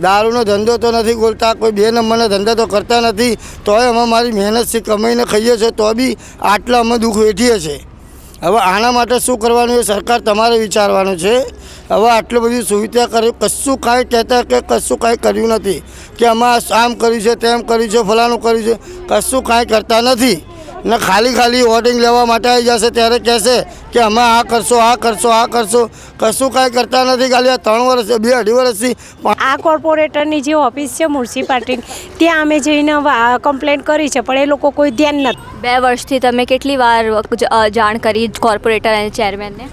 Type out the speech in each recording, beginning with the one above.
દારૂનો ધંધો તો નથી ખોલતા કોઈ બે નંબરનો ધંધો તો કરતા નથી, તોય અમે મારી મહેનતથી કમાઈને ખાઈએ છીએ, તો બી આટલા અમે દુઃખ વેઠીએ છીએ. હવે આના માટે શું કરવાનું એ સરકાર તમારે વિચારવાનું છે. હવે આટલી બધી સુવિધા કરી, કશું કાંઈ કહેતા કે કશું કાંઈ કર્યું નથી, કે અમે આમ કર્યું છે, તેમ કર્યું છે, ફલાણું કર્યું છે, કશું કાંઈ કરતા નથી. ને ખાલી ખાલી વોટિંગ લેવા માટે આવી જશે ત્યારે કહેશે કે અમે આ કરશો આ કરશો આ કરશો. કશું કાંઈ કરતા નથી ખાલી આ ત્રણ વર્ષ બે અઢી વર્ષથી આ કોર્પોરેટરની જે ઓફિસ છે મ્યુનિસિપાલિટી ત્યાં અમે જઈને કમ્પ્લેન કરી છે પણ એ લોકો કોઈ ધ્યાન નથી. બે વર્ષથી તમે કેટલી વાર જાણ કરી કોર્પોરેટર અને ચેરમેનને?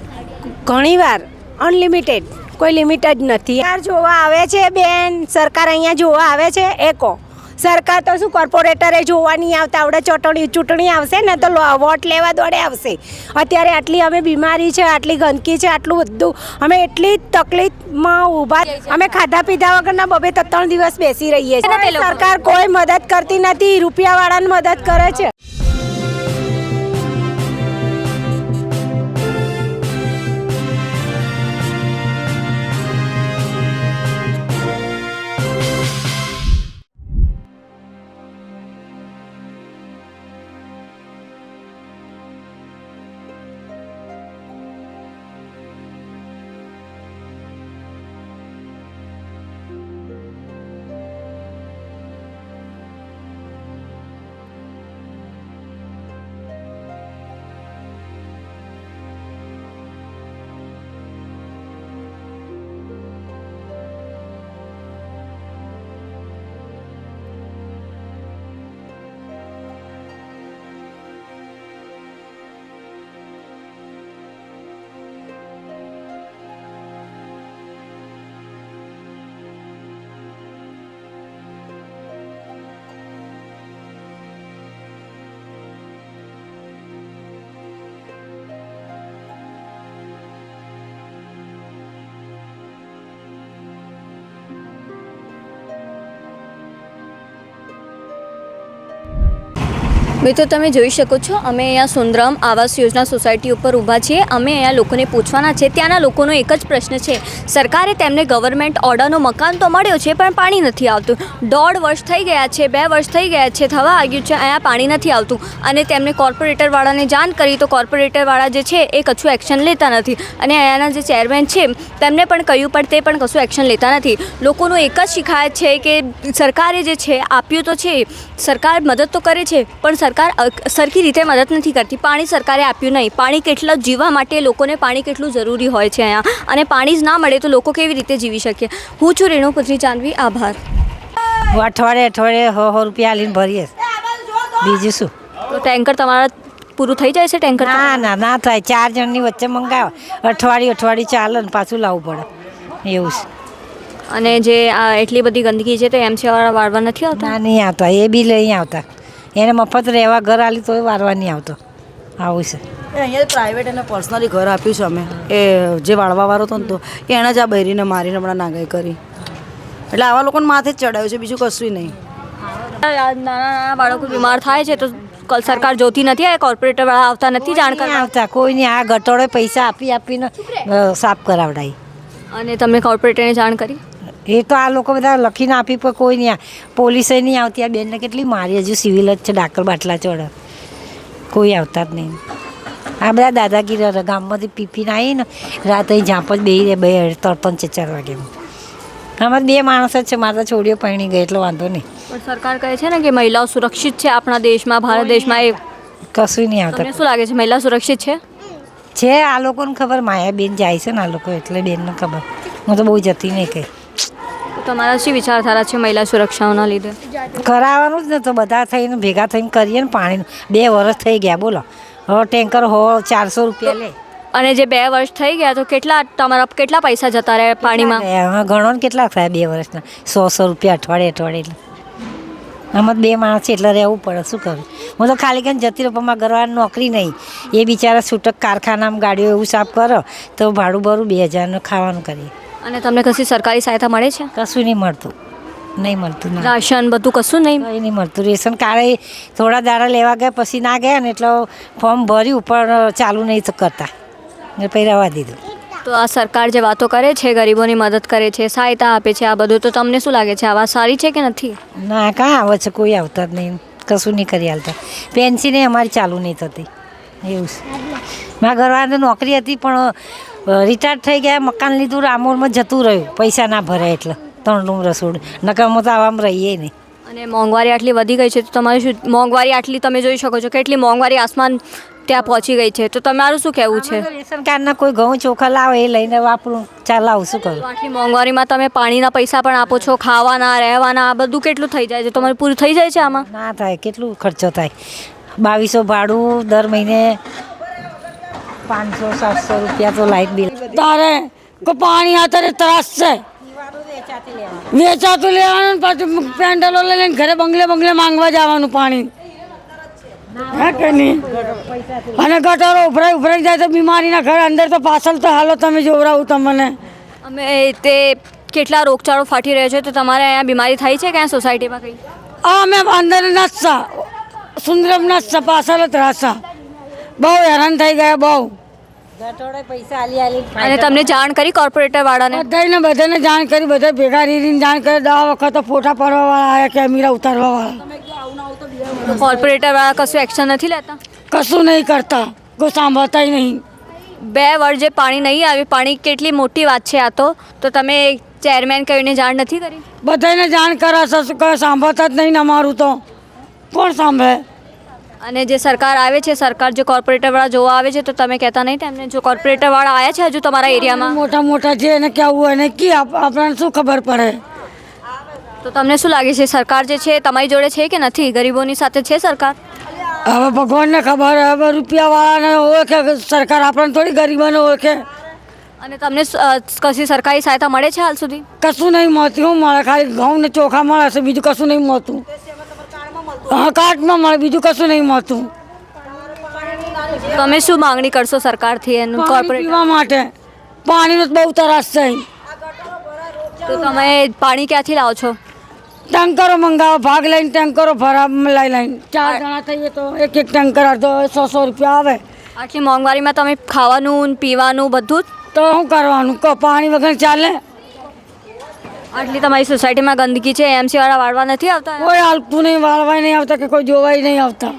ઘણીવાર અનલિમિટેડ. કોઈ લિમિટ જ નથી. યાર જોવા આવે છે બેન. સરકાર અહીંયા જોવા આવે છે એ કહો. સરકાર તો શું કોર્પોરેટરે જોવા નહીં આવતા આવડે ચૂંટણી ચૂંટણી આવશે ને તો વોટ લેવા દોડે આવશે. અત્યારે આટલી અમે બીમારી છે આટલી ગંદકી છે આટલું બધું. અમે એટલી તકલીફમાં ઊભા અમે ખાધા પીધા વગરના બબે ત્રણ દિવસ બેસી રહીએ છીએ. સરકાર કોઈ મદદ કરતી નથી રૂપિયાવાળાને મદદ કરે છે. મિત્રો, તમે જોઈ શકો છો, અમે અહીંયા સુંદરમ આવાસ યોજના સોસાયટી ઉપર ઊભા છીએ. અમે અહીંયા લોકોને પૂછવાના છે, ત્યાંના લોકોનો એક જ પ્રશ્ન છે. સરકારે તેમને ગવર્મેન્ટ ઓર્ડરનો મકાન તો મળ્યો છે, પણ પાણી નથી આવતું. દોઢ વર્ષ થઈ ગયા છે, બે વર્ષ થઈ ગયા છે, થવા આવ્યું છે, અહીંયા પાણી નથી આવતું. અને તેમને કોર્પોરેટરવાળાને જાણ કરી, તો કોર્પોરેટરવાળા જે છે, એ કશું એક્શન લેતા નથી. અને અહીંયાના જે ચેરમેન છે, તેમને પણ કહ્યું, પણ તે પણ કશું એક્શન લેતા નથી. લોકોનું એક જ શિકાયત છે કે સરકારે જે છે, આપ્યું તો છે, સરકાર મદદ તો કરે છે, પણ સરકાર અ, સરખી રીતે મદદ નથી કરતી. પાણી સરકારે આપ્યું નહીં. પાણી કેટલા જીવવા માટે લોકોને પાણી કેટલું જરૂરી હોય છે અહીંયા. અને પાણી જ ના મળે તો લોકો કેવી રીતે જીવી શકે? હું છું રેણુપુત્રી જાનવી આભાર. હું અઠવાડિયે અઠવાડિયે હો હો રૂપિયા લઈને ભરીએ. બીજું શું? તો ટેન્કર તમારા પૂરું થઈ જાય છે ટેન્કર? ના ના ના થાય. ચાર જણની વચ્ચે મંગાવો. અઠવાડિયું અઠવાડિયું ચાલે ને પાછું લાવવું પડે. એવું છે. અને જે આ એટલી બધી ગંદકી છે તો એમસીવાળા વાળવા નથી આવતા? નહીં આવતા. એ બી લઈ આવતા. એને મફત રહેવા ઘર આલી તોય વારવા નહીં આવતો. આવું છે. એ અહીંયા પ્રાઇવેટ અને પર્સનલી ઘર આપ્યું છે અમે. એ જે વાળવાવાળો હતો ને તો એણે જ આ બૈરીને મારીને હમણાં નાગાઈ કરી. એટલે આવા લોકોને માથે જ ચડાવ્યું છે બીજું કશું નહીં. નાના નાના બાળકો બીમાર થાય છે તો કલ- સરકાર જોતી નથી આ કોર્પોરેટર વાળા આવતા નથી જાણ કરવા. આવતા કોઈ નહીં. આ ગટોળે પૈસા આપી આપીને સાફ કરાવડાવી અને તમે કોર્પોરેટરને જાણ કરી? એ તો આ લોકો બધા લખીને આપી પણ કોઈ નહીં પોલીસે નહીં આવતી. આ બેનને કેટલી મારી હજુ સિવિલ જ છે ડાકર બાટલા ચડે. કોઈ આવતા જ નહીં. આ બધા દાદાગીરી હતા. ગામમાંથી પીપીને આવીને રાતે ઝાંપ જ બે રહે બે ત્રણ ત્રણ ચાર ચાર વાગે. આમાં બે માણસ જ છે. મારા છોડીઓ પરણી ગઈ એટલો વાંધો નહીં. પણ સરકાર કહે છે ને કે મહિલાઓ સુરક્ષિત છે આપણા દેશમાં ભારત દેશમાં. એ કશું નહીં આવતા. શું લાગે છે? મહિલા સુરક્ષિત છે? છે આ લોકોને ખબર. માયા બેન જાય છે ને આ લોકો એટલે બેનને ખબર. હું તો બહુ જતી નહીં કંઈ તમારા શી વિચારધારા છે મહિલા સુરક્ષાઓના લીધે? કરાવવાનું જ ને તો બધા થઈને ભેગા થઈને કરીએ ને પાણીનું. બે વર્ષ થઈ ગયા બોલો. હવે ટેન્કર હો ચારસો રૂપિયા લે. અને જે બે વર્ષ થઈ ગયા તો કેટલા તમારા કેટલા પૈસા જતા રહ્યા પાણીમાં? ઘણો ને કેટલા થયા બે વર્ષના? સો સો રૂપિયા અઠવાડિયે અઠવાડિયે આમાં બે માણસ એટલે રહેવું પડે શું કરું? હું તો ખાલી કરીને જતી રહું પણ નોકરી નહીં. એ બિચારા છૂટક કારખાનામાં ગાડીઓ એવું સાફ કરો તો ભાડું ભરું બે હજારનું ખાવાનું કરીએ. અને તમને કશી સરકારી સહાયતા મળે છે? કશું નહીં મળતું. નહીં મળતું ના. રાશન બધું કશું નહીં? કંઈ નહીં મળતું. રેશન કાર્ડ થોડા દાડા લેવા ગયા પછી ના ગયા ને એટલે ફોર્મ ભર્યું પણ ચાલુ નહીં તો કરતા. ને પછી રવા દીધું. તો આ સરકાર જે વાતો કરે છે ગરીબોની મદદ કરે છે સહાયતા આપે છે આ બધું તો તમને શું લાગે છે? આ વાત સારી છે કે નથી? ના કાં આવે છે? કોઈ આવતા જ નહીં. કશું નહીં કરી હાલતા. પેન્સિને અમારી ચાલુ નહીં થતી. એવું છે. મારા ઘરવાળાને નોકરી હતી પણ રિટાયર થઈ ગયા મકાન લીધું રામોલમાં જતું રહ્યું. પૈસા ના ભરે એટલે ત્રણ રૂમ રસોડું નકામમાં તો આવામાં રહીએ નહીં. અને મોંઘવારી આટલી વધી ગઈ છે તો તમારે શું મોંઘવારી આટલી તમે જોઈ શકો છો. કેટલી મોંઘવારી આસમાન ત્યાં પહોંચી ગઈ છે. તો તમારું શું કહેવું છે? રેશન કાર્ડના કોઈ ઘઉં ચોખા લાવે એ લઈને વાપરું ચાલાવું શું કરું? આટલી મોંઘવારીમાં તમે પાણીના પૈસા પણ આપો છો ખાવાના રહેવાના આ બધું કેટલું થઈ જાય છે? તમારે પૂરું થઈ જાય છે આમાં? ના થાય કેટલું ખર્ચો થાય? બાવીસો ભાડું દર મહિને પાંચસો સાતસો રૂપિયા તો લાઇટ બિલ. તારે કે પાણી અત્યારે ત્રાસ છે? વેચાતું લેવાનું ને પાછું પેન્ડલો લઈને ઘરે બંગલે બંગલે માંગવા જવાનું પાણી. હા કે નહીં? અને ગટરો ઉભરાઈ ઉભરાઈ જાય તો બીમારીના ઘર અંદર તો પાછળ તો હાલો તમે જોવરાવું તમને. અમે તે કેટલા રોગચાળો ફાટી રહ્યો છે તો તમારે અહીંયા બીમારી થાય છે ક્યાં સોસાયટીમાં કંઈ? આ અમે અંદર નસા સુંદરમ નસા પાછળ જ રાસા બહુ હેરાન થઈ ગયા બહુ. ગટોળે પૈસા આલી આલી અને તમને જાણ કરી કોર્પોરેટર વાળાને? બધાને બધાને જાણ કરી બધા ભેગા રીરીને જાણ કરી દવા વખત ફોટા પાડવા વાળા આવ્યા કેમેરા ઉતારવા વાળા. કોર્પોરેટર વાળા કશું એક્શન નથી લેતા? કશું નહીં કરતા કોઈ સાંભળતા નહીં. બે વર્ષ જે પાણી નહીં આવ્યું પાણી કેટલી મોટી વાત છે આ તો. તો તમે ચેરમેન કહીને જાણ નથી કરી? બધાને જાણ કરાશે શું કહે સાંભળતા જ નહીં અમારું તો. કોણ સાંભળે? અને જે સરકાર આવે છે સરકાર જે કોર્પોરેટર વાળા જોવા આવે છે તો તમે કહેતા નહીં તેમને? જો કોર્પોરેટર વાળા આવ્યા છે હજુ તમારા એરિયામાં? મોટા મોટા છે એને કેવું હોય કે કી આપ- આપણને શું ખબર પડે? તો તમને શું લાગે છે સરકાર જે છે તમારી જોડે છે કે નથી? ગરીબોની સાથે છે સરકાર? હવે ભગવાનને ખબર હવે રૂપિયાવાળાને ઓળખે સરકાર આપણને થોડી ગરીબોને ઓળખે. અને તમને કશી સરકારી સહાયતા મળે છે હાલ સુધી? કશું નહીં મળતું હું મળે ખાલી ઘઉં ને ચોખા મળે છે બીજું કશું નહીં મળતું. હા કાર્ડમાં મળે બીજું કશું નહીં મળતું. તમે શું માંગણી કરશો સરકારથી એનું કોર્પોરેટ પીવા માટે. પાણીનો બહુ તરાસ છે. તો તમે પાણી ક્યાંથી લાવો છો? ટેન્કરો મંગાવો ભાગ લઈને ટેન્કરો ભરા લઈ લઈને. ચાર જણા થઈએ તો એક એક ટેન્કર અડધો સો સો રૂપિયા આવે. આટલી મોંઘવારીમાં તમે ખાવાનું પીવાનું બધું તો શું કરવાનું? કહો પાણી વગર ચાલે? આટલી તમારી સોસાયટીમાં ગંદકી છે એમસી વાળા વાળવા નથી આવતા? કોઈ હાલતું નહીં વાળવા નહીં આવતા કે કોઈ જોવાય નહીં આવતા.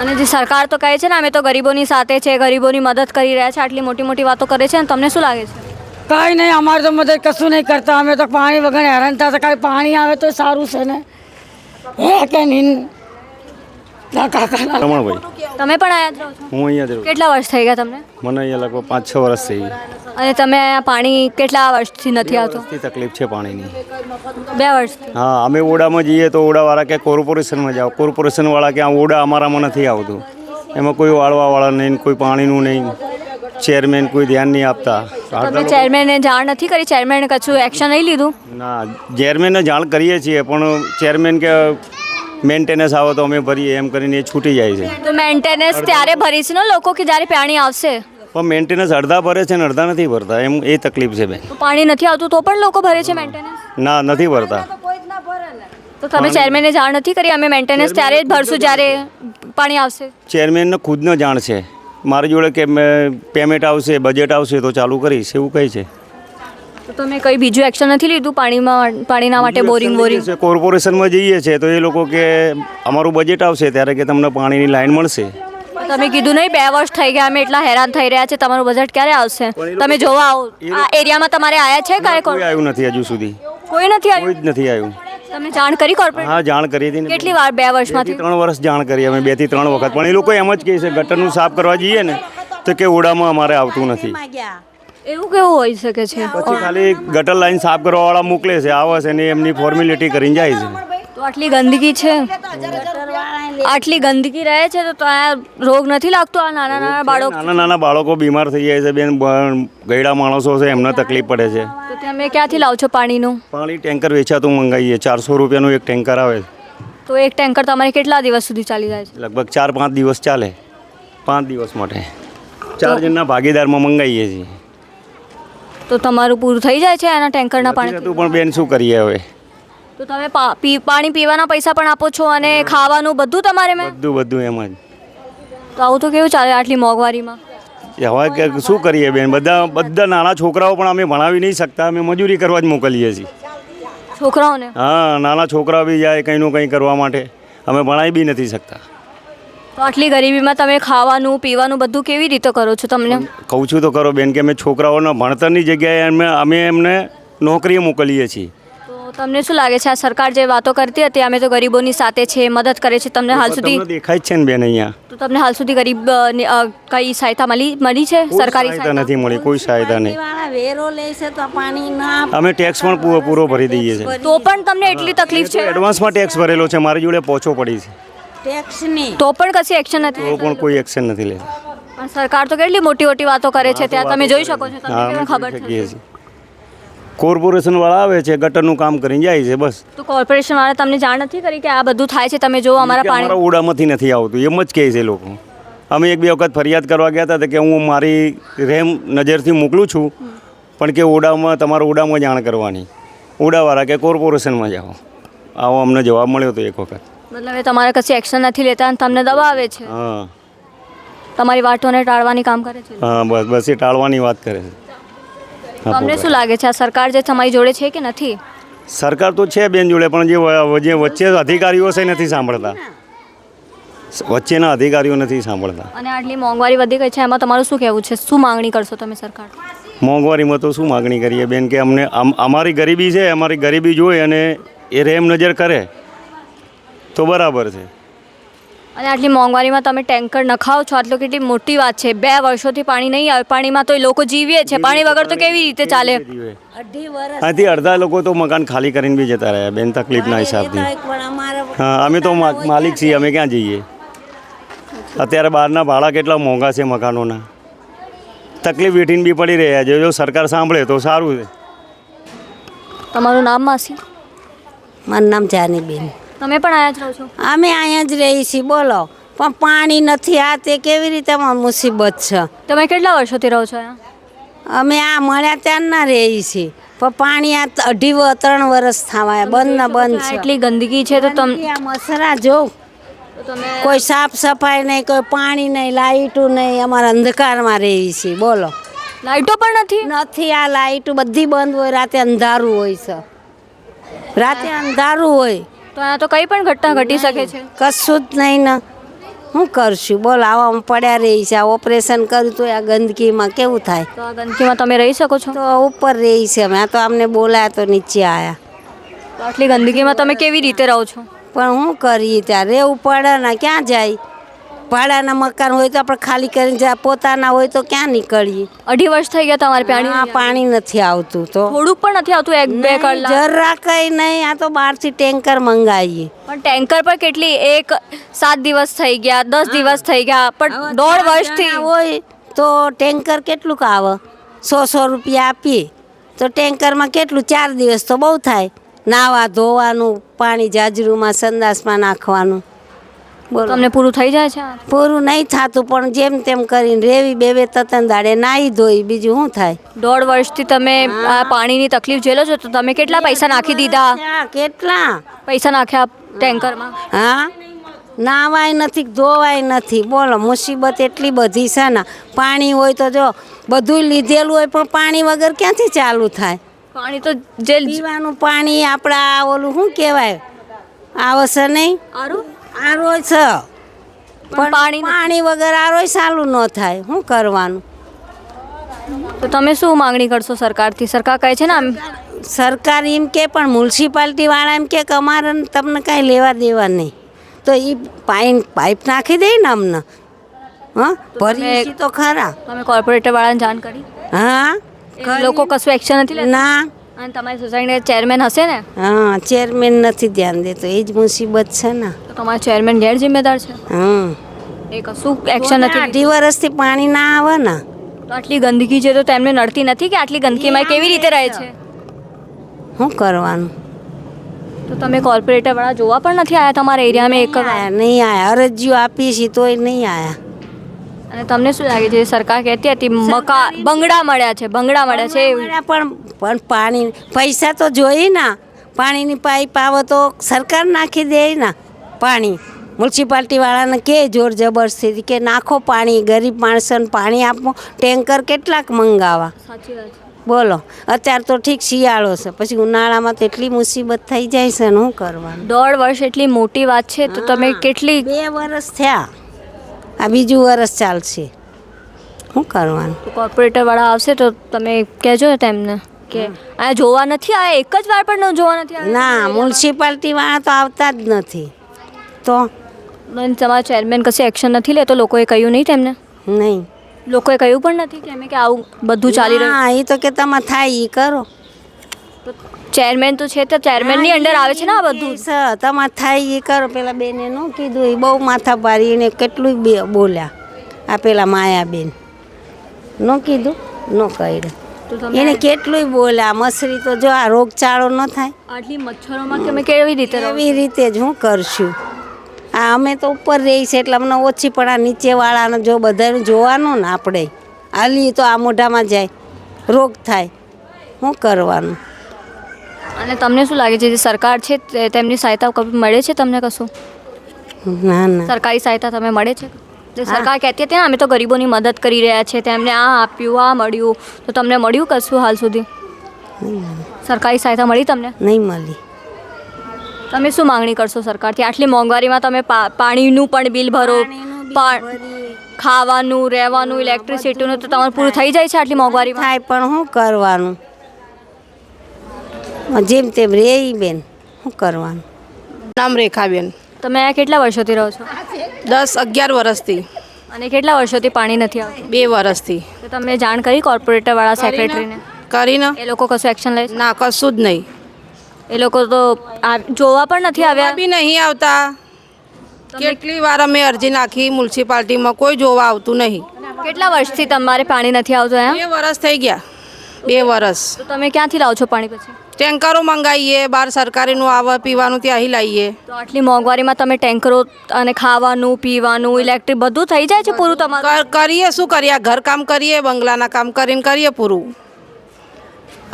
અને જે સરકાર તો કહે છે ને અમે તો ગરીબોની સાથે છે ગરીબોની મદદ કરી રહ્યા છે આટલી મોટી મોટી વાતો કરે છે ને તમને શું લાગે છે? કાંઈ નહીં અમારે તો મદદ કશું નહીં કરતા. અમે તો પાણી વગર હેરાન થતા કાંઈ પાણી આવે તો સારું છે ને? હે કે નહીં? ના કાકાના રમણભાઈ. તમે પણ આયા જ રહો છો? હું અહીંયા જ રહું કેટલા વર્ષ થઈ ગયા તમને? મને અહીંયા લગભગ પાંચ છ વર્ષ થઈ ગઈ અને તમે અહીંયા પાણી કેટલા વર્ષથી નથી આવતું? વર્ષથી તકલીફ છે પાણીની. બે વર્ષ હા અમે ઓડામાં જઈએ તો ઓડાવાળા કે કોર્પોરેશનમાં જાઓ. કોર્પોરેશનવાળા કે આ ઓડા અમારામાં નથી આવતું. એમાં કોઈ વાળવાવાળા નહીં કોઈ પાણીનું નહીં. ચેરમેન કોઈ ધ્યાન નહીં આપતા. તમે ચેરમેનને જાણ નથી કરી? ચેરમેને કશું એક્શન નહીં લીધું? ના ચેરમેનને જાણ કરીએ છીએ પણ ચેરમેન કે મેન્ટેનન્સ આવે તો અમે ભરીએ એમ કરીને એ છૂટી જાય છે. તો મેન્ટેનન્સ ત્યારે ભરીશ ને લોકો કે જ્યારે પાણી આવશે? પણ મેન્ટેનન્સ અડધા ભરે છે ને અડધા નથી ભરતા એમ એ તકલીફ છે બેન. પાણી નથી આવતું તો પણ લોકો ભરે છે મેન્ટેનન્સ? ના નથી ભરતા. તો તમે ચેરમેનને જાણ નથી કરી? અમે મેન્ટેનન્સ ત્યારે જ ભરશું જ્યારે પાણી આવશે. ચેરમેનને ખુદને જાણ છે. મારી જોડે કે પેમેન્ટ આવશે બજેટ આવશે તો ચાલુ કરીશ એવું કહે છે. તો તમે કઈ બીજું એક્શન નથી લીધું? પાણીમાં પાણીના માટે બોરિંગ બોરિંગ કોર્પોરેશનમાં જઈએ છે તો એ લોકો કે અમારું બજેટ આવશે ત્યારે કે તમને પાણીની લાઈન મળશે. તમે કીધું નહીં બે વર્ષ થઈ ગયા અમે એટલા હેરાન થઈ રહ્યા છે તમારું બજેટ ક્યારે આવશે? તમે જોવા આવો. આ એરિયામાં તમારે આયા છે કાંઈ કોઈ આવ્યું નથી હજુ સુધી. કોઈ નથી કોઈ આવ્યું જ નથી આવ્યું. તમે જાણ કરી કોર્પોરેટ હા જાણ કરી હતી કેટલી વાર બે બે વર્ષમાંથી ત્રણ વર્ષ જાણ કરી અમે બેથી ત્રણ વખત. પણ એ લોકો એમ જ કહે છે ગટરનું સાફ કરવા જઈએ ને તો કે ઓડામાં અમારે આવતું નથી. એવું કેવું હોઈ શકે છે? પછી ખાલી ગટર લાઈન સાફ કરવા વાળા મોકલે છે આવે છે ને એમની ફોર્મેલિટી કરીને જાય છે. તો આટલી ગંદકી છે? આટલી ગંદકી રહે છે તો ત્યાં રોગ નથી લાગતો આ નાના નાના બાળકો? નાના નાના બાળકો બીમાર થઈ જાય છે બેન બ- ગયડા માણસો છે એમને તકલીફ પડે છે. તો તમે ક્યાંથી લાવો છો પાણીનું? પાણી ટેન્કર વેચાતું મંગાવીએ ચારસો રૂપિયાનું એક ટેન્કર આવે તો એક ટેન્કર તમારે કેટલા દિવસ સુધી ચાલી જાય છે? લગભગ ચાર પાંચ દિવસ ચાલે પાંચ દિવસ માટે. ચાર જણના ભાગીદારમાં મંગાવીએ છીએ. તો તમારું પૂરું થઈ જાય છે એના ટેન્કરના પાણી પણ બેન શું કરીએ હવે? તો તમે પાણી પીવાના પૈસા પણ આપો છો અને ખાવાનું બધું તમારે મેં? બધું બધું એમ જ. તો આવું તો કેવું ચાલે આટલી મોંઘવારીમાં? હવે શું કરીએ બેન? બધા બધા નાના છોકરાઓ પણ અમે ભણાવી નહીં શકતા અમે મજૂરી કરવા જ મોકલીએ છીએ. છોકરાઓને? હા નાના છોકરા બી જાય કંઈનું કંઈ કરવા માટે. અમે ભણાવી બી નથી શકતા. તો આટલી ગરીબીમાં તમે ખાવાનું પીવાનું બધું કેવી રીતે કરો છો તમને? કહું છું તો કરો બેન કે અમે છોકરાઓના ભણતરની જગ્યાએ અમે અમે એમને નોકરીએ મોકલીએ છીએ. તો તમને શું લાગે છે આ સરકાર જે વાતો કરતી હતી અમે તો ગરીબોની સાથે છે મદદ કરે છે તમને હાલ સુધી તમને દેખાય છે ને બેન અહીંયા? તો તમને હાલ સુધી ગરીબ કઈ સહાયતા મળી મળી છે સરકારી સહાયતા નથી મળી કોઈ સહાયતા નહીં. વેરો લે છે તો પાણી ના અમે ટેક્સ પણ પૂરો પૂરો ભરી દઈએ છીએ. તો પણ તમને એટલી તકલીફ છે? એડવાન્સમાં ટેક્સ ભરેલો છે મારી જોડે પહોંચો પડી છે. ટેક્સની તો પણ કશી એક્શન નથી તો પણ કોઈ એક્શન નથી લે પણ સરકાર તો કેટલી મોટી મોટી વાતો કરે છે ત્યાં તમે જોઈ શકો છો તમને ખબર છે? કોર્પોરેશન વાળા આવે છે ગટરનું કામ કરીને જાય છે બસ. તો કોર્પોરેશન વાળા તમને જાણ નથી કરી કે આ બધું થાય છે? તમે જો અમારા પાણી અમારા ઓડામાંથી નથી આવતું એમ જ કહે છે લોકો. અમે એક બે વખત ફરિયાદ કરવા ગયા હતા કે હું મારી રેમ નજરથી મોકલું છું પણ કે ઓડામાં તમારા ઓડામાં જાણ કરવાની. ઓડાવાળા કે કોર્પોરેશનમાં જાઓ. આવો અમને જવાબ મળ્યો હતો એક વખત. મતલબ એ તમારે કશી એક્શન નથી લેતા અને તમને દબાવે છે. હા. તમારી વાતોને ટાળવાની કામ કરે છે? હા બસ બસ એ ટાળવાની વાત કરે છે. તમને શું લાગે છે આ સરકાર જે તમારી જોડે છે કે નથી? સરકાર તો છે બેન જોડે પણ જે જે વચ્ચે અધિકારીઓ છે નથી સાંભળતા. વચ્ચેના અધિકારીઓ નથી સાંભળતા. અને આટલી મોંઘવારી વધી ગઈ છે એમાં તમારું શું કહેવું છે? શું માંગણી કરશો તમે સરકાર? મોંઘવારીમાં તો શું માંગણી કરીએ બેન કે અમને અમારી ગરીબી છે અમારી ગરીબી જોઈ અને એ રેમ નજર કરે. તો બરાબર છે. અને આટલી મોંઘવારીમાં તમે ટેન્કર નખાવો છો આટલો કેટલી મોટી વાત છે. બે વર્ષોથી પાણી નહીં આવે પાણીમાં તો એ લોકો જીવીએ છે. પાણી વગર તો કેવી રીતે ચાલે? આથી અડધા લોકો તો મકાન ખાલી કરીને બી જતા રહ્યા બેન તકલીફના હિસાબથી. હા અમે તો માલિક છીએ અમે ક્યાં જઈએ? અત્યારે બહારના ભાડા કેટલા મોંઘા છે મકાનોના? તકલીફ વેઠીને બી પડી રહ્યા છે. જો સરકાર સાંભળે તો સારું છે. તમારું નામ માસી? મારું નામ જાનીબેન. તમે પણ અહીંયા જ રહો છો? અમે અહીંયા જ રહીએ છીએ બોલો. પણ પાણી નથી આ તે કેવી રીતે મુસીબત છે? તમે કેટલા વર્ષોથી રહો છો અહીંયા? અમે આ મળ્યા ત્યાં ના રહીએ છીએ. પણ પાણી આ અઢી ત્રણ વર્ષ થવા બંધ ને બંધ છે. એટલી ગંદકી છે તો તમે મસરા જોઉં કોઈ સાફ સફાઈ નહીં કોઈ પાણી નહીં લાઇટું નહીં અમારા અંધકારમાં રહીએ છીએ બોલો. લાઈટો પણ નથી? નથી આ લાઇટું બધી બંધ હોય રાતે અંધારું હોય છે. રાતે અંધારું હોય. તો આ તો કઈ પણ ઘટના ઘટી શકે છે. કશું જ નહીં ને. હું કરશું? બોલ આવામાં પડ્યા રહી છે. આ ઓપરેશન કર્યું તો આ ગંદકીમાં કેવું થાય? તો આ ગંદકીમાં તમે રહી શકો છો. તો ઉપર રહી છે અમે. આ તો અમને બોલાયા તો નીચે આવ્યા આટલી ગંદકીમાં તમે કેવી રીતે રહો છો? પણ હું કરીએ ત્યાં રહેવું પડે ને. ક્યાં જાય? ભાડાના મકાન હોય તો આપણે ખાલી કરીને જ્યાં પોતાના હોય તો ક્યાં નીકળીએ? અઢી વર્ષ થઈ ગયા તમારે પાણી પાણી નથી આવતું તો. થોડુંક પણ નથી આવતું એક બે કલાક? જરા કઈ નહીં આ તો બહારથી ટેન્કર મંગાવીએ પણ ટેન્કર પર કેટલી એક સાત દિવસ થઈ ગયા દસ દિવસ થઈ ગયા પણ દોઢ વર્ષથી હોય તો ટેન્કર કેટલું આવે સો સો રૂપિયા આપીએ. તો ટેન્કરમાં કેટલું? ચાર દિવસ તો બહુ થાય. નાવા ધોવાનું પાણી જાજરૂમાં સંદાસમાં નાખવાનું. તમને પૂરું થઈ જાય છે પૂરું નહીં થતું પણ જેમ તેમ કરીને રેવી બે બે તતન દાડે નાહી ધોઈ બીજું શું થાય? દોઢ વર્ષથી તમે આ પાણીની તકલીફ ઝેલો છો તો તમે કેટલા પૈસા નાખી દીધા? કેટલા? પૈસા નાખ્યા ટેન્કરમાં? હા? નાવાય નથી ધોવાય નથી. બોલો મુસીબત એટલી બધી છે ને. પાણી હોય તો જો બધું લીધેલું હોય પણ પાણી વગર ક્યાંથી ચાલુ થાય? પાણી તો જે પીવાનું પાણી આપણા ઓલું શું કહેવાય? આવશે નહીં? આરું? આરો છે. પણ પાણી પાણી વગર આરો ચાલુ ન થાય. શું કરવાનું? તો તમે શું માંગણી કરશો સરકારથી? સરકાર કહે છે ને આમ? સરકાર એમ કે પણ મ્યુનિસિપાલિટી વાળા એમ કે અમારે તમને કાંઈ લેવા દેવા નહીં. તો એ પાઇપ પાઇપ નાખી દે ને અમને. હા? ભરીએ તો ખરા. તમે કોર્પોરેટર વાળાને જાણ કરી? હા? લોકો કશું એક્શન નથી ના. અને તમારી સોસાયટીના ચેરમેન હશે ને? હા ચેરમેન નથી ધ્યાન દેતો. એ જ મુસીબત છે ને. તો તમારા ચેરમેન ગેર જિમ્મેદાર છે? હા એ કશું એક્શન નથી અઢી વર્ષથી પાણી ના આવે ને. તો આટલી ગંદકી છે તો તેમને નડતી નથી કે આટલી ગંદકીમાં કેવી રીતે રહે છે? શું કરવાનું? તો તમે કોર્પોરેટર વાળા જોવા પણ નથી આવ્યા તમારા એરિયામાં એક નહીં આયા અરજીઓ આપી છે તોય નહીં આયા. અને તમને શું લાગે છે સરકાર કહેતી હતી મકા બંગડા મળ્યા છે બંગડા મળ્યા છે પણ પણ પાણી પૈસા તો જોઈએ ના. પાણીની પાઇપ આવે તો સરકાર નાખી દે ના. પાણી. મ્યુનિસિપાલિટીવાળાને કે જોર જબરસ્તી કે નાખો પાણી ગરીબ માણસોને પાણી આપો ટેન્કર કેટલાક મંગાવા. બોલો અત્યારે તો ઠીક શિયાળો છે. પછી ઉનાળામાં તો એટલી મુસીબત થઈ જાય છે શું કરવાનું? દોઢ વર્ષ એટલી મોટી વાત છે તો તમે કેટલી બે વર્ષ થયા. આ બીજું વર્ષ ચાલશે. શું કરવાનું? કોર્પોરેટરવાળા આવશે તો તમે કહેજો તેમને. કે આ જોવા નથી આ એક જ વાર પણ જોવા નથી ના મ્યુનિસિપાલિટી વાળા તો આવતા જ નથી. તો? તમારા ચેરમેન કશે એક્શન નથી લેતો? લોકોએ કહ્યું નહીં તેમને? નહીં. લોકોએ કહ્યું પણ નથી કે અમે કે આવું બધું ચાલી રહ્યું હા એ તો કે તમે થાય એ કરો. ચેરમેન તો છે તો ચેરમેનની અંડર આવે છે ને આ બધું? સ તમે થાય એ કરો. પેલા બેને નું કીધું એ બહુ માથા ભારી એને કેટલું બોલ્યા. આ પેલા માયાબેન. ન કીધું ન તમે એને કેટલું બોલ્યા મસરી તો જો આ રોગચાળો ન થાય. આટલી મચ્છરોમાં અમે કેવી રીતે એવી રીતે જ હું કરશું. આ અમે તો ઉપર રહી છે એટલે અમને ઓછી પણ આ નીચેવાળાને જો બધાને જોવાનું ને આપણે હાલી તો આ મોઢામાં જાય રોગ થાય. શું કરવાનું? અને તમને શું લાગે છે જે સરકાર છે તેમની સહાયતા મળે છે તમને કશું? ના ના. સરકારી સહાયતા તમે મળે છે? જે સરકાર કહેતી હતી ને અમે તો ગરીબોની મદદ કરી રહ્યા છે તેમને આ આપ્યું આ મળ્યું તો તમને મળ્યું કશું હાલ સુધી? સરકારી સહાયતા મળી તમને? નહીં મળી. તમે શું માંગણી કરશો સરકારથી? આટલી મોંઘવારીમાં તમે પા- પાણીનું પણ બિલ ભરો પા- ખાવાનું રહેવાનું ઇલેક્ટ્રિસિટીનું તો તમારું પૂરું થઈ જાય છે આટલી મોંઘવારી થાય પણ શું કરવાનું? જેમ તેમ રે બેન શું કરવાનું? નામ રેખાબેન. તમે આ કેટલા વર્ષોથી રહો છો? દસ અગિયાર વર્ષથી અને કેટલા વર્ષોથી પાણી નથી આવતું? બે વર્ષથી તો તમે જાણ કરી કોર્પોરેટરવાળા સેક્રેટરીને? કરીને? એ લોકો કશું એક્શન લે ના કશું જ નહીં. એ લોકો તો આ જોવા પણ નથી આવ્યા? બી નહીં આવતા. કેટલી વાર અમે અરજી નાખી મ્યુનિસિપાલિટીમાં કોઈ જોવા આવતું નહીં. કેટલા વર્ષથી તમારે પાણી નથી આવતું એમ? બે વર્ષ થઈ ગયા. બે વર્ષ તો તમે ક્યાંથી લાવો છો પાણી પછી? ટેન્કરો મંગાવીએ બહાર સરકારીનું આવે પીવાનું ત્યાંથી લાવીએ તો આટલી મોંઘવારીમાં તમે ટેન્કરો અને ખાવાનું પીવાનું ઇલેક્ટ્રિક બધું થઈ જાય છે પૂરું તમારું? કરીએ શું કરીએ? ઘર કામ કરીએ બંગલાના કામ કરીને કરીએ પૂરું.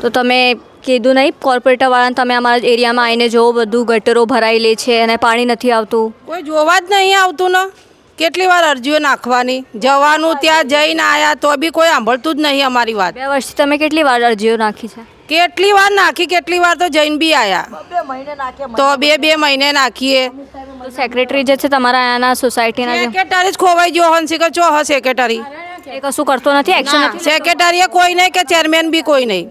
તો તમે કીધું નહીં કોર્પોરેટરવાળાને તમે અમારા એરિયામાં આવીને જોવો બધું ગટરો ભરાઈ લે છે અને પાણી નથી આવતું? કોઈ જોવા જ નહીં આવતું ને. કેટલી વાર અરજીઓ નાખવાની? જવાનું ત્યાં જઈને આયા તો બી કોઈ સાંભળતું જ નહીં અમારી વાત. બે વર્ષથી તમે કેટલી વાર અરજીઓ નાખી છે? કેટલી વાર નાખી કેટલી વાર તો જૈન બી આયા. તો બે બે મહિને નાખીએ. સેક્રેટરી જે છે તમારા અહીંયાના સોસાયટીના સેક્રેટરી જ ખોવાઈ ગયો હન કે ચો હ સેક્રેટરી એ કશું કરતો નથી એક્શન નથી સેક્રેટરીએ કોઈ નહીં કે ચેરમેન બી કોઈ નહીં.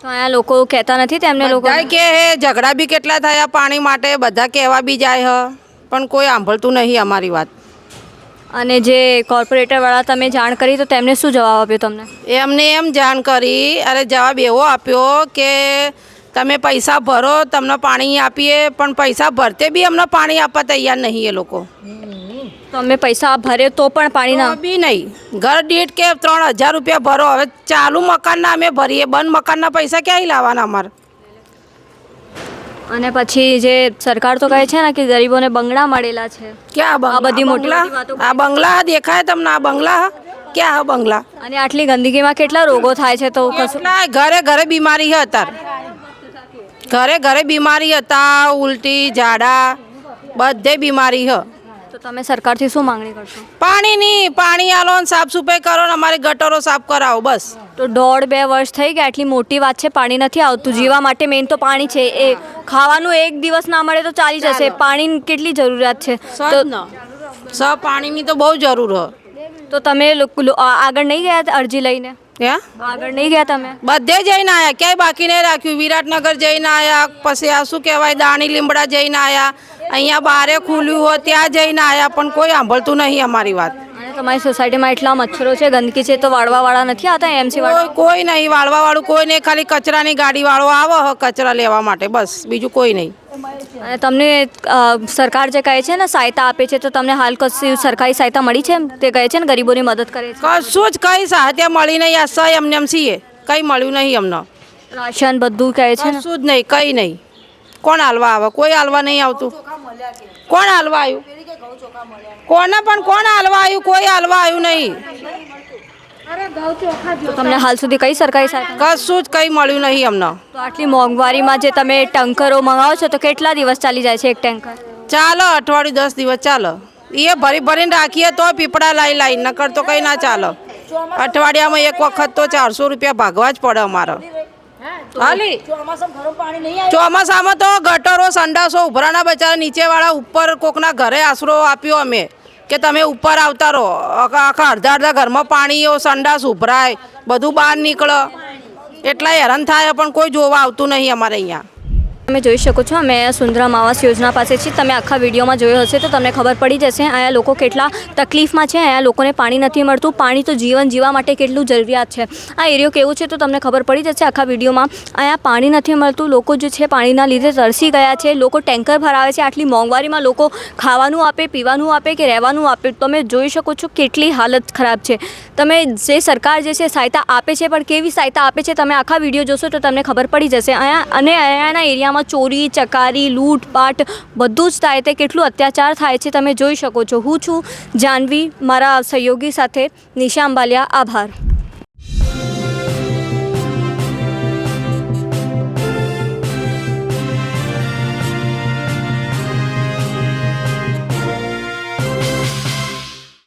તો અહીંયા લોકો કહેતા નથી તેમને લોકો કે હે ઝઘડા બી કેટલા થયા પાણી માટે બધા કહેવા બી જાય હ. પણ કોઈ સાંભળતું નહીં અમારી વાત. અને જે કોર્પોરેટરવાળા તમે જાણ કરી તો તેમને શું જવાબ આપ્યો તમને? એમને એમ જાણ કરી અરે જવાબ એવો આપ્યો કે તમે પૈસા ભરો તમને પાણી આપીએ પણ પૈસા ભરતે બી અમને પાણી આપવા તૈયાર નહીં એ લોકો. તમે પૈસા ભરે તો પણ પાણી ના બી નહીં. ઘર દીઠ કે ત્રણ હજાર રૂપિયા ભરો હવે ચાલુ મકાનના અમે ભરીએ બંધ મકાનના પૈસા ક્યાંય લાવવાના અમારે? અને પછી જે સરકાર તો કહે છે ને કે ગરીબોને બંગલા મળેલા છે. ક્યાં આ બધી મોટી આ બંગલા દેખાય તમને? આ બંગલા ક્યાં હા બંગલા? અને આટલી ગંદકીમાં કેટલા રોગો થાય છે તો ઘરે ઘરે બીમારી હતા ઘરે ઘરે બીમારી હતા ઉલટી ઝાડા બધે બીમારી હ તો તમે સરકારથી શું માંગણી કરશો? પાણીની પાણી આલો ને સાફ સફાઈ કરો ને અમારી ગટરો સાફ કરાવો બસ. તો દોઢ બે વર્ષ થઈ ગયા એટલી મોટી વાત છે પાણી નથી આવતું. જીવા માટે મેઇન તો પાણી છે. એ ખાવાનું એક દિવસ ના મળે તો ચાલી જશે. પાણીની કેટલી જરૂરિયાત છે? તો સ પાણીની તો બહુ જરૂર હોય. તો તમે આગળ નહીં ગયા અરજી લઈને? આગળ નહીં ગયા તમે? બધે જઈને આયા. ક્યાંય બાકી નહીં રાખ્યું. વિરાટનગર જઈને આયા. પછી આ શું કહેવાય? દાણી લીમડા જઈને આયા. અહીંયા બારે ખુલ્યું હોય ત્યાં જઈને આયા. પણ કોઈ સાંભળતું નહીં અમારી વાત. તમારી સોસાયટીમાં એટલા મચ્છરો છે ગંદકી છે તો વાળવાવાળા નથી આવતા? એમસી વાળા કોઈ નહીં વાળવા વાળું કોઈ નહીં ખાલી કચરાની ગાડી વાળો આવે હ કચરા લેવા માટે બસ બીજું કોઈ નહીં. અને તમને સરકાર જે કહે છે ને સહાયતા આપે છે તો તમને હાલ કશી સરકારી સહાયતા મળી છે તે કહે છે ને ગરીબોની મદદ કરે છે? કશું જ કઈ સહાયતા મળી નહીં આ સહ એમને એમ છીએ. કઈ મળ્યું નહીં અમને. રાશન બધું કહે છે શું જ નહીં કઈ નહીં. કોણ હાલવા આવે? કોઈ હાલવા નહીં આવતું. કોણ હાલવા આવ્યું કોને પણ કોણ હાલવા આવ્યું કોઈ હાલવા આવ્યું નહીં. તો તમને હાલ સુધી કઈ સરકારી કશું જ કઈ મળ્યું નહીં અમને. તો આટલી મોંઘવારીમાં જે તમે ટંકરો મંગાવો છો તો કેટલા દિવસ ચાલી જાય છે એક ટેન્કર? ચાલો અઠવાડિયું દસ દિવસ ચાલો. એ ભરી ભરીને રાખીએ તો પીપળા લાઈ લાઈ નકર તો કંઈ ના ચાલો. અઠવાડિયામાં એક વખત તો ચારસો રૂપિયા ભાગવા જ પડે અમારે. હાલી. ચોમાસામાં તો ગટરો સંડાસો ઉભરાના બચારા નીચેવાળા ઉપર કોકના ઘરે આશરો આપ્યો અમે કે તમે ઉપર આવતા રહો. આખા અડધા અડધા ઘરમાં પાણીઓ સંડાસ ઉભરાય બધું બહાર નીકળે. એટલા હેરાન થાય પણ કોઈ જોવા આવતું નહીં અમારે અહીંયા. તમે જોઈ શકો છો, અમે સુંદરમ આવાસ યોજના પાસે છીએ. તમે આખા વિડીયોમાં જોયો હશે તો તમને ખબર પડી જશે, અહીંયા લોકો કેટલા તકલીફમાં છે, અહીંયા લોકોને પાણી નથી મળતું. પાણી તો જીવન જીવવા માટે કેટલું જરૂરિયાત છે. આ એરિયો કેવો છે તો તમને ખબર પડી જશે, આખા વિડીયોમાં. અહીંયા પાણી નથી મળતું, લોકો જે છે પાણીના લીધે તરસી ગયા છે, લોકો ટેન્કર ભરાવે છે, આટલી મોંઘવારીમાં લોકો ખાવાનું આપે, પીવાનું આપે કે રહેવાનું આપે. તમે જોઈ શકો છો કેટલી હાલત ખરાબ છે. તમે જે સરકાર જે છે સહાયતા આપે છે, પણ કેવી સહાયતા આપે છે, તમે આખા વીડિયો જોશો તો તમને ખબર પડી જશે. અહીંયા અને અહીંયાના એરિયામાં ચોરી, ચકારી, લૂંટપાટ બધું જ થાય તે કેટલું અત્યાચાર થાય છે તમે જોઈ શકો છો. હું છું જાનવી, મારા સહયોગી સાથે નિશા અંબાલિયા. આભાર.